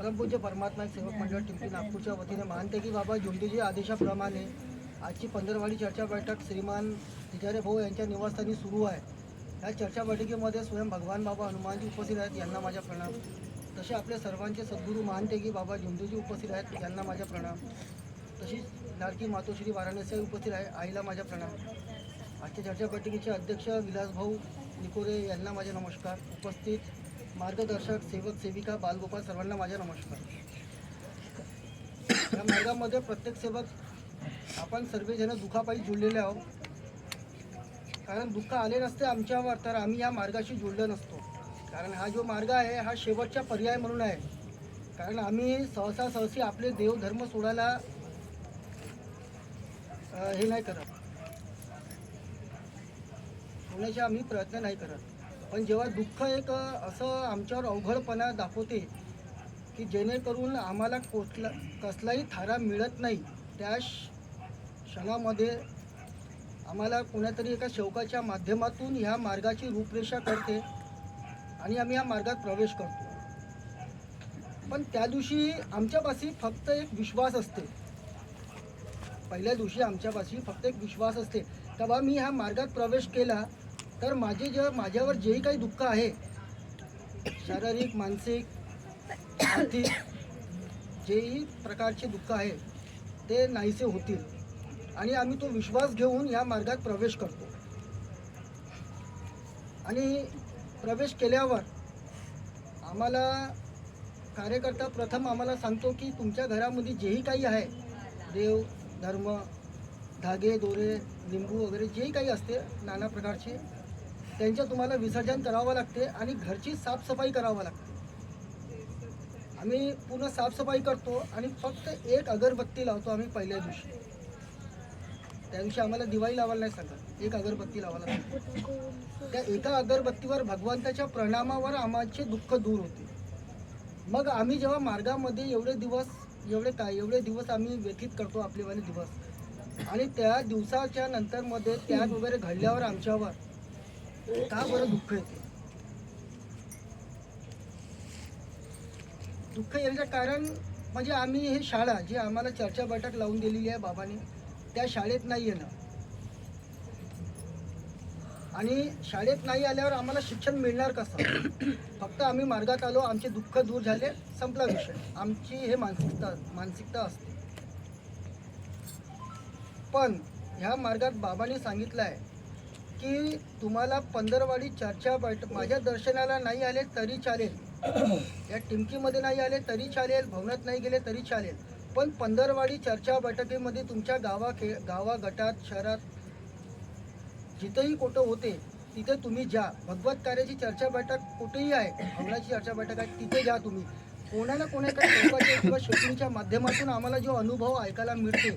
परमपूज्य परमात्मा सेवक मंडळ टिंपी नागपूरच्या वतीने महानतेकी बाबा झुंडूजी आदेशाप्रमाणे आजची पंधरवाडी चर्चा बैठक श्रीमान तिजारे भाऊ यांच्या निवासस्थानी सुरू आहे. या चर्चा बैठकीमध्ये स्वयं भगवान बाबा हनुमानजी उपस्थित आहेत यांना माझा प्रणाम. तसे आपले सर्वांचे सद्गुरू महानतेकी बाबा झुंडूजी उपस्थित आहेत यांना माझा प्रणाम. तशीच लाडकी मातोश्री वाराणसी उपस्थित आहे आईला माझा प्रणाम. आजच्या चर्चा बैठकीचे अध्यक्ष विलासभाऊ निकोरे यांना माझे नमस्कार. उपस्थित मार्गदर्शक सेवक सेविका बालगोपाल सर्वांना माझ्या नमस्कार. या मार्गामध्ये प्रत्येक सेवक आपण सर्वजण दुखापायी जुळलेले आहोत. कारण दुःख आले नसते आमच्यावर तर आम्ही या मार्गाशी जुळलो नसतो. कारण हा जो मार्ग आहे हा शेवटचा पर्याय म्हणून आहे. कारण आम्ही सहसा सहसी आपले देवधर्म सोडायला हे नाही करत. होण्याचे आम्ही प्रयत्न नाही करत. पण जेव्हा दुःख एक असं आमच्यावर अवघडपणा दाखवते की जेणेकरून आम्हाला कोसला कसलाही थारा मिळत नाही त्या श- क्षणामध्ये आम्हाला कोणातरी एका शौकाच्या माध्यमातून ह्या मार्गाची रूपरेषा करते आणि आम्ही या मार्गात प्रवेश करतो. पण त्या दिवशी आमच्यापाशी फक्त एक विश्वास असते. पहिल्या दिवशी आमच्यापाशी फक्त एक विश्वास असते. का बा मी ह्या मार्गात प्रवेश केला तर माझे जे माझ्यावर जेही काही दुःख आहे शारीरिक मानसिक आर्थिक जेही प्रकारचे दुःख आहे ते नाहीसे होतील. आणि आम्ही तो विश्वास घेऊन या मार्गात प्रवेश करतो. आणि प्रवेश केल्यावर आम्हाला कार्यकर्ता प्रथम आम्हाला सांगतो की तुमच्या घरामध्ये जेही काही आहे देव धर्म धागे दोरे लिंबू वगैरे जेही काही असते नाना प्रकारचे त्यांच्या तुम्हाला विसर्जन करावं लागते आणि घरची साफसफाई करावं लागते. आम्ही पूर्ण साफसफाई करतो आणि फक्त एक अगरबत्ती लावतो आम्ही पहिल्या दिवशी. त्या दिवशी आम्हाला दिवाळी लावायला नाही सांगत. एक अगरबत्ती लावायला सांगतात. त्या एका अगरबत्तीवर भगवंताच्या प्रणामावर आमचे दुःख दूर होते. मग आम्ही जेव्हा मार्गामध्ये एवढे दिवस एवढे काय एवढे दिवस आम्ही व्यतीत करतो आपलेवाले दिवस. आणि त्या दिवसाच्या नंतरमध्ये त्याग वगैरे घडल्यावर आमच्यावर का बरं दुःख येते दुःख येण्याचं कारण म्हणजे आम्ही हे शाळा जी आम्हाला चर्चा बैठक लावून दिलेली आहे बाबाने त्या शाळेत नाही येणं. आणि शाळेत नाही आल्यावर आम्हाला शिक्षण मिळणार कसं? फक्त आम्ही मार्गात आलो आमचे दुःख दूर झाले संपला विषय. आमची हे मानसिकता मानसिकता असते. पण ह्या मार्गात बाबांनी सांगितलं आहे की तुम्हाला पंधरवाडी चर्चा बैठ माझ्या दर्शनाला नाही आले तरी चालेल. या टिमकीमध्ये नाही आले तरी चालेल भवनात नाही गेले तरी चालेल. पण पंधरवाडी चर्चा बैठकीमध्ये तुमच्या गावा खे गावा गटात शहरात जिथेही कुठं होते तिथे तुम्ही जा. भगवत कार्याची चर्चा बैठक कुठेही आहे भवनाची चर्चा बैठक आहे तिथे जा तुम्ही. कोणा ना कोणा किंवा शेतीच्या माध्यमातून आम्हाला जो अनुभव ऐकायला मिळते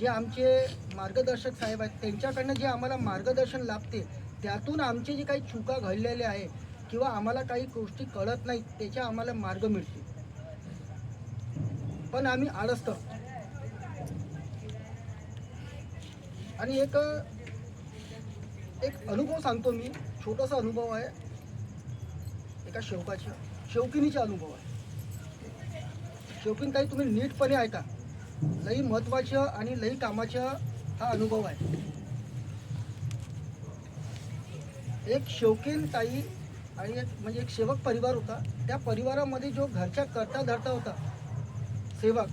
जे आमचे मार्गदर्शक साहेब आहेत त्यांच्याकडनं जे आम्हाला मार्गदर्शन लाभते त्यातून आमचे जे काही चुका घडलेल्या आहे किंवा आम्हाला काही गोष्टी कळत नाहीत त्याच्या आम्हाला मार्ग मिळते पण आम्ही आळसतो आणि एक एक अनुभव सांगतो मी छोटासा अनुभव आहे. एका शेवकाच्या शेवकिनीचा अनुभव आहे. शेवकीन काही तुम्ही नीटपणे ऐका. लई महत्वाचं आणि लई कामाचा हा अनुभव आहे. एक शौकीन ताई आणि एक म्हणजे एक सेवक परिवार होता. त्या परिवारामध्ये जो घरच्या करता धरता होता सेवक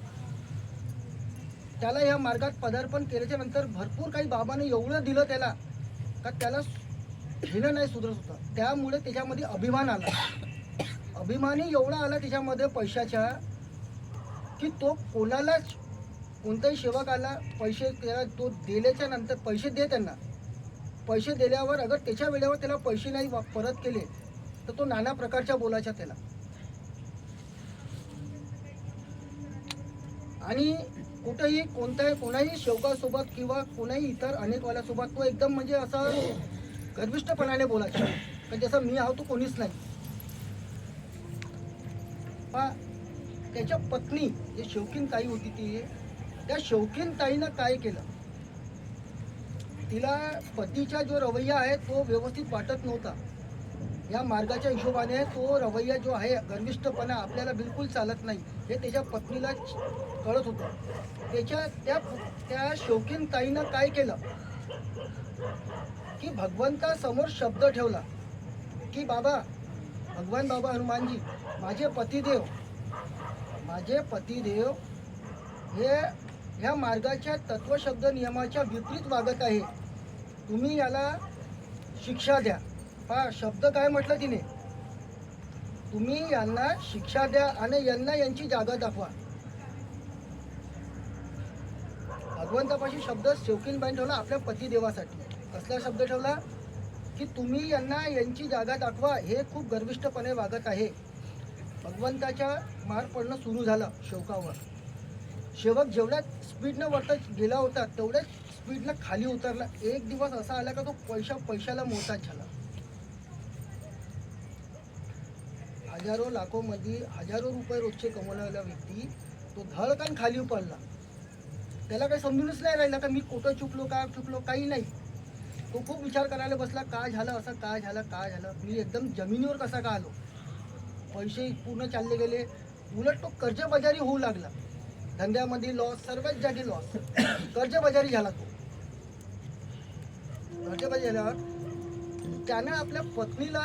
त्याला या मार्गात पदार्पण केल्याच्यानंतर भरपूर काही बाबाने एवढं दिलं त्याला का त्याला हिनं नाही सुधरत होतं. त्यामुळे त्याच्यामध्ये अभिमान आला. अभिमानी एवढा आला त्याच्यामध्ये पैशाच्या की तो कोणालाच कोणताही सेवक आला पैसे त्याला तो दिल्याच्या नंतर पैसे दे त्यांना. पैसे दिल्यावर अगर त्याच्या वेळेवर त्याला पैसे नाही परत केले तर तो नाना प्रकारच्या बोलायचा त्याला. आणि कुठेही कोणत्याही कोणाही शेवकासोबत किंवा कोणाही इतर अनेकवाल्यासोबत तो एकदम म्हणजे असा गर्विष्ठपणाने बोलायचा. का जसं मी आहो तो कोणीच नाही. त्याच्या पत्नी जे शौकीन ताई होती ती त्या शौकीन ताईनं काय केलं? तिला पतीचा जो रवैया आहे तो व्यवस्थित वाटत नव्हता. या मार्गाच्या हिशोबाने तो रवैया जो आहे गर्विष्ठपणा आपल्याला बिलकुल चालत नाही. हे त्याच्या पत्नीला कळत होतं. त्याच्या त्या त्या शौकीन ताईनं काय केलं? की भगवंतासमोर शब्द ठेवला. की बाबा भगवान बाबा हनुमानजी माझे पतिदेव माझे पतिदेव हे ह्या मार्गाच्या तत्वशब्द नियमाच्या विपरीत वागत आहे. तुम्ही याला शिक्षा द्या. हा शब्द काय म्हटलं तिने? तुम्ही यांना शिक्षा द्या आणि यांना यांची जागा दाखवा. भगवंतापाशी शब्द शौकीनबाई ठेवला आपल्या पतिदेवासाठी. कसला शब्द ठेवला? की तुम्ही यांना यांची जागा दाखवा हे खूप गर्विष्ठपणे वागत आहे. भगवंताच्या मार पडणं सुरू झालं शोकावर. शेवक जेवढ्या स्पीडनं वरता गेला होता तेवढ्याच स्पीडनं खाली उतरला. एक दिवस असा आला का तो पैसा पैशाला मोहताज झाला. हजारो लाखोमध्ये हजारो रुपये रोजचे कमवणारा व्यक्ती तो धडकन खाली पडला त्याला काही समजूनच नाही राहिलं का मी कुठं चुकलो का चुकलो काही नाही. तो खूप विचार करायला बसला का झालं असं का झालं का झालं. मी एकदम जमिनीवर कसा का आलो? पैसे पूर्ण चालले गेले. उलट तो कर्जबाजारी होऊ लागला. धंद्यामध्ये लॉस सर्वच जागी लॉस कर्जबाजारी झाला तो. कर्जबाजारी झाल्यावर त्यानं आपल्या पत्नीला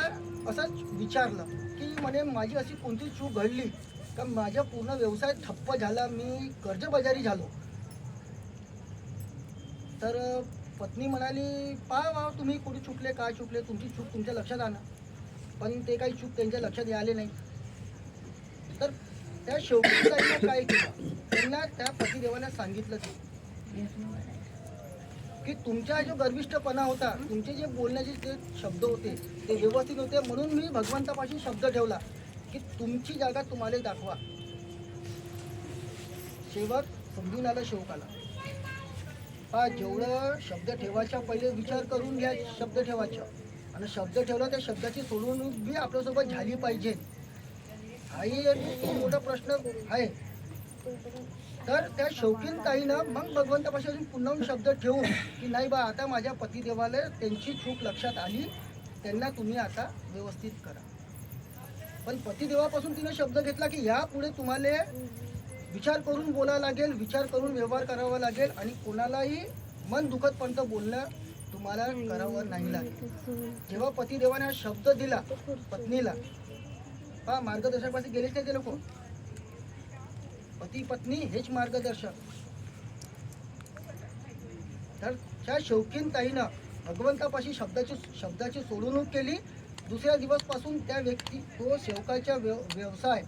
असंच विचारलं की म्हणे माझी अशी कोणती चूक घडली? का माझा पूर्ण व्यवसाय ठप्प झाला मी कर्जबाजारी झालो. तर पत्नी म्हणाली पहा वा तुम्ही कुठे चुकले काय चुकले? तुमची चूक तुमच्या लक्षात आणा. पण ते काही चूक त्यांच्या लक्षात आले नाही. तर त्या शेवटीचा काय केलं? त्यांना त्या पतिदेवाला सांगितलं ते. की तुमचा जो गर्विष्ठपणा होता तुमचे जे बोलण्याचे जे शब्द होते ते व्यवस्थित होते म्हणून मी भगवंतापाशी शब्द ठेवला की तुमची जागा तुम्हाला दाखवा. शेवट समजून आला शेवकाला. हा जेवढं शब्द ठेवायच्या पहिले विचार करून घ्या शब्द ठेवायचा. आणि शब्द ठेवला त्या शब्दाची सोडवणूक बी आपल्यासोबत झाली पाहिजे. हाही एक खूप मोठा प्रश्न आहे. तर त्या शौकीन ताईनं मग भगवंतापाशी अजून पुन्हा शब्द ठेवून की नाही बा आता माझ्या पतिदेवाला त्यांची चूक लक्षात आली त्यांना तुम्ही आता व्यवस्थित करा. पण पतिदेवापासून तिने शब्द घेतला की यापुढे तुम्हाला विचार करून बोलावं लागेल विचार करून व्यवहार करावा लागेल आणि कोणालाही मन दुखतपर्यंत बोलणं तुम्हाला करावं नाही लागेल. जेव्हा पतिदेवाने हा शब्द दिला पत्नीला हा मार्गदर्शकापाशी गेलेच नाही ते लोक? पती पत्नी हेच मार्गदर्शक. तर त्या शौकीन ताईनं भगवंतापाशी शब्दाची शब्दाची सोडवणूक केली. दुसऱ्या दिवसपासून त्या व्यक्ती तो सेवकाचा व्यव व्यवसाय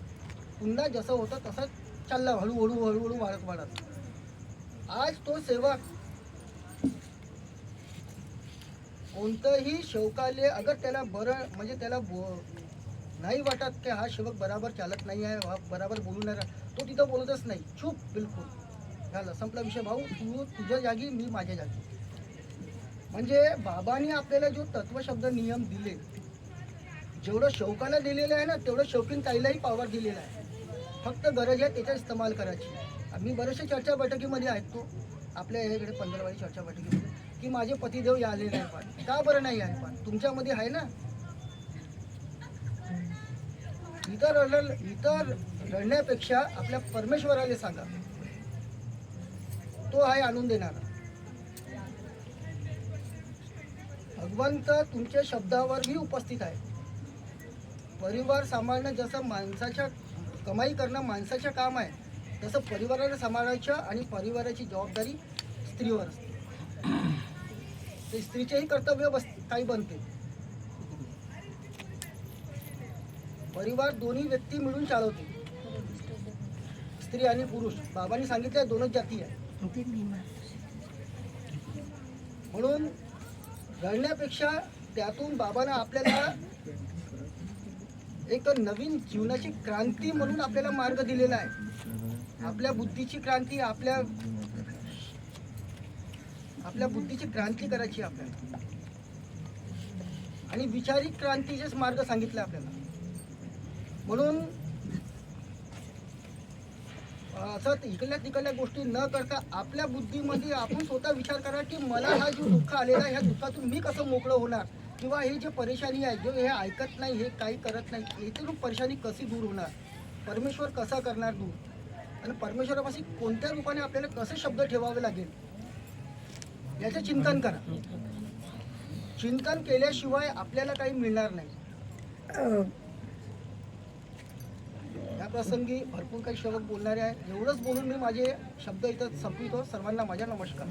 पुन्हा जसं होतं तसंच चालला हळूहळू हळूहळू वाढत वाढत. आज तो सेवक कोणतंही शौकाले अगर त्याला बरं म्हणजे त्याला बो नाही वाटत की हा शेवक बराबर चालत नाही आहे हा बराबर बोलू नाही तो तिथं बोलतच नाही. चूप बिलकुल. झालं. संपला विषय भाऊ. तू तुझ्या जागी मी माझ्या जागी. म्हणजे बाबांनी आपल्याला जो तत्वशब्द नियम दिले जेवढं शौकाला दिलेलं आहे ना तेवढं शौकीन ताईलाही पावर दिलेला आहे. फक्त गरज आहे त्याचा इस्तेमाल करायची. आम्ही बऱ्याचशा चर्चा बैठकीमध्ये ऐकतो. आपल्या याकडे पंधरवाडी चर्चा बैठकीमध्ये की माझे पतिदेव आले नाही पण का बरं नाही आहे पण तुमच्यामध्ये आहे ना इतर रड इतर रडण्यापेक्षा आपल्या परमेश्वराला सांगा. तो आहे आणून देणारा. भगवंत तुमच्या शब्दावरही उपस्थित आहे. परिवार सांभाळणं जसं माणसाच्या कमाई करणं माणसाचं काम आहे तसं परिवाराला सांभाळायचं आणि परिवाराची जबाबदारी स्त्रीवर असते. ते स्त्रीचेही कर्तव्य बस काही बनते. परिवार दोन्ही व्यक्ती मिळून चालवते. स्त्री आणि पुरुष. बाबांनी सांगितलं दोनच जाती आहे म्हणून रडण्यापेक्षा त्यातून बाबांना आपल्याला एक नवीन जीवनाची क्रांती म्हणून आपल्याला मार्ग दिलेला आहे. आपल्या बुद्धीची क्रांती आपल्या आपल्या बुद्धीची क्रांती करायची आपल्याला. आणि विचारिक क्रांतीचेच मार्ग सांगितले आपल्याला. म्हणून असं इकडल्या तिकडल्या गोष्टी न करता आपल्या बुद्धीमध्ये आपण स्वतः विचार करा की मला हा जो दुःख आलेला आहे ह्या दुःखातून मी कसं मोकळं होणार? किंवा हे जे परेशानी आहे जो हे ऐकत नाही हे काही करत नाही याच्यातून परेशानी कशी दूर होणार? परमेश्वर कसा करणार दूर? आणि परमेश्वरापाशी कोणत्या रूपाने आपल्याला कसे शब्द ठेवावे लागेल? याचं चिंतन करा. चिंतन केल्याशिवाय आपल्याला काही मिळणार नाही. प्रसंगी भरपूर काही शब्द बोलणारे आहे एवढंच बोलून मी माझे शब्द इथं संपवितो. सर्वांना माझा नमस्कार.